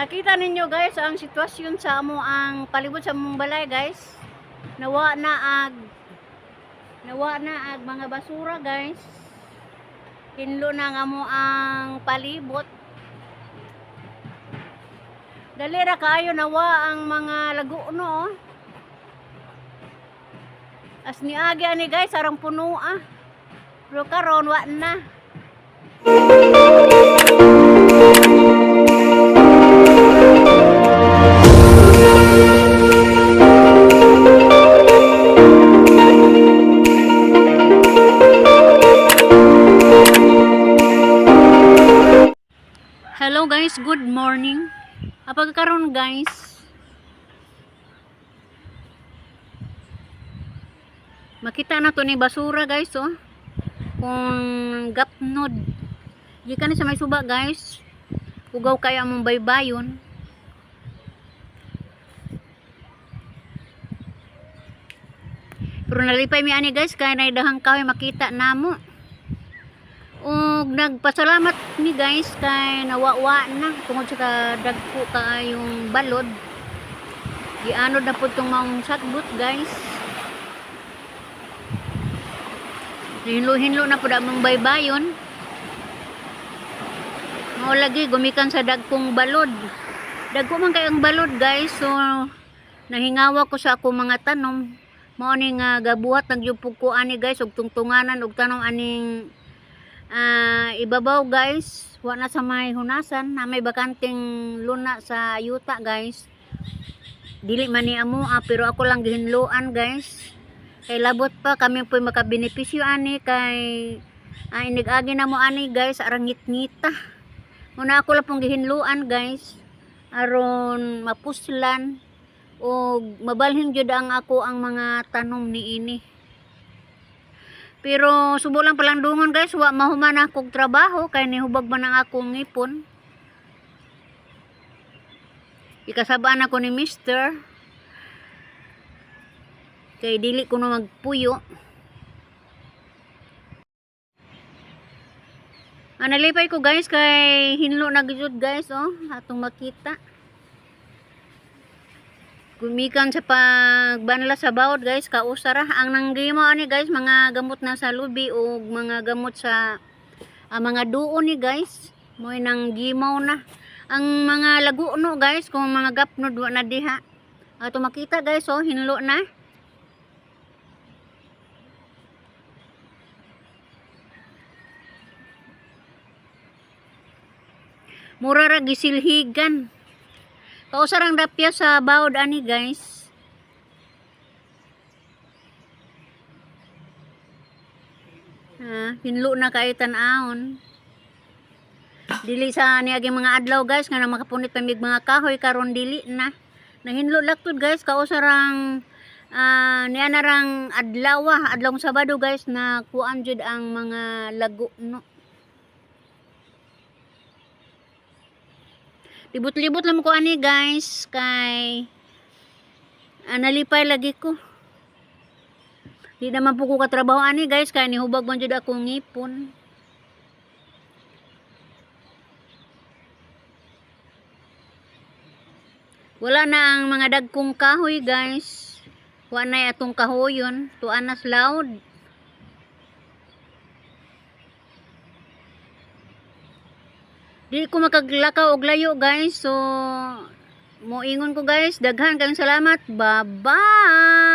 Nakita ninyo guys ang sitwasyon sa amo ang palibot sa mong balay guys. Nawa na ag nawa na ag mga basura guys. Hinlo na nga mo ang palibot. Dali ra kaayo nawa ang mga laguno oh. As ni agi ani guys arang puno ah. Pero karon wa na. Hello guys, good morning. Apag karon guys, makita na to ni basura guys oh. Kung gapnod. Gikan ni sa may suba guys. Ugaw kaya mong baybayon. Pero nalipay mi ani guys kaya naidahang kahoy makita namo. Ug nagpasalamat mi guys kay nawawa na tungod sa dagko kaayong balod. Gianod na pud tong maong sagbot guys. Hinlo-hinlo na pud among baybayon. Mao lagi gumikan sa dagkong balod. Dagko man kay ang balod guys so nahingawa ko sa akong mga tanom. Mao ni nga gabuhat nagyupog ko ani guys ug tungtunganan ug tanom aning ah ibabaw guys. Wa na sa may hunasan. Na may bakanting luna sa yuta guys. Dili man ni amo ah, pero ako lang gihinluan guys. Kay labot pa kami po makabenepisyo ani kay ay nigagi na mo ani guys arang ngit-ngita. Muna ako lang pong gihinluan guys aron mapuslan o mabalhin jud ang ako ang mga tanom ni ini pero subo lang palang dungon guys, wa mahuman akong trabaho kay nihubag man ang akong ngipon. Ikasabaan ako ni Mister. Kay dili ko na magpuyo. Analipay ko guys kay hinlo na gyud guys oh, atong makita. Gumikan sa pagbanla sa bawod guys, kausara. Ang nanggimo ani guys, mga gamot na sa lubi o mga gamot sa ah, mga duo ni guys. Mo'y nang gimaw na. Ang mga lagu no guys, kung mga gapnod wa na diha. Ato makita guys, oh, hinlo na. Mura ra gisilhigan. Kausarang dapya sa bawod ani guys. Ah, hinlo na kay tan-aon. Dili sa niagi mga adlaw guys nga na makapunit pa mig mga kahoy karon dili na. Nahinlo laktod guys kausarang ah niya na rang adlaw ah, adlawng Sabado guys na kuan jud ang mga lago no. Libot-libot lang ko ani guys kay ah, nalipay lagi ko. Di naman po ko katrabaho ani guys kay nihubag man jud akong ngipon. Wala na ang mga dagkong kahoy guys. Wa na atong kahoyon. Tuanas loud. Di ko makaglakaw og layo guys. So moingon ko guys. Daghan kayong salamat. Bye-bye.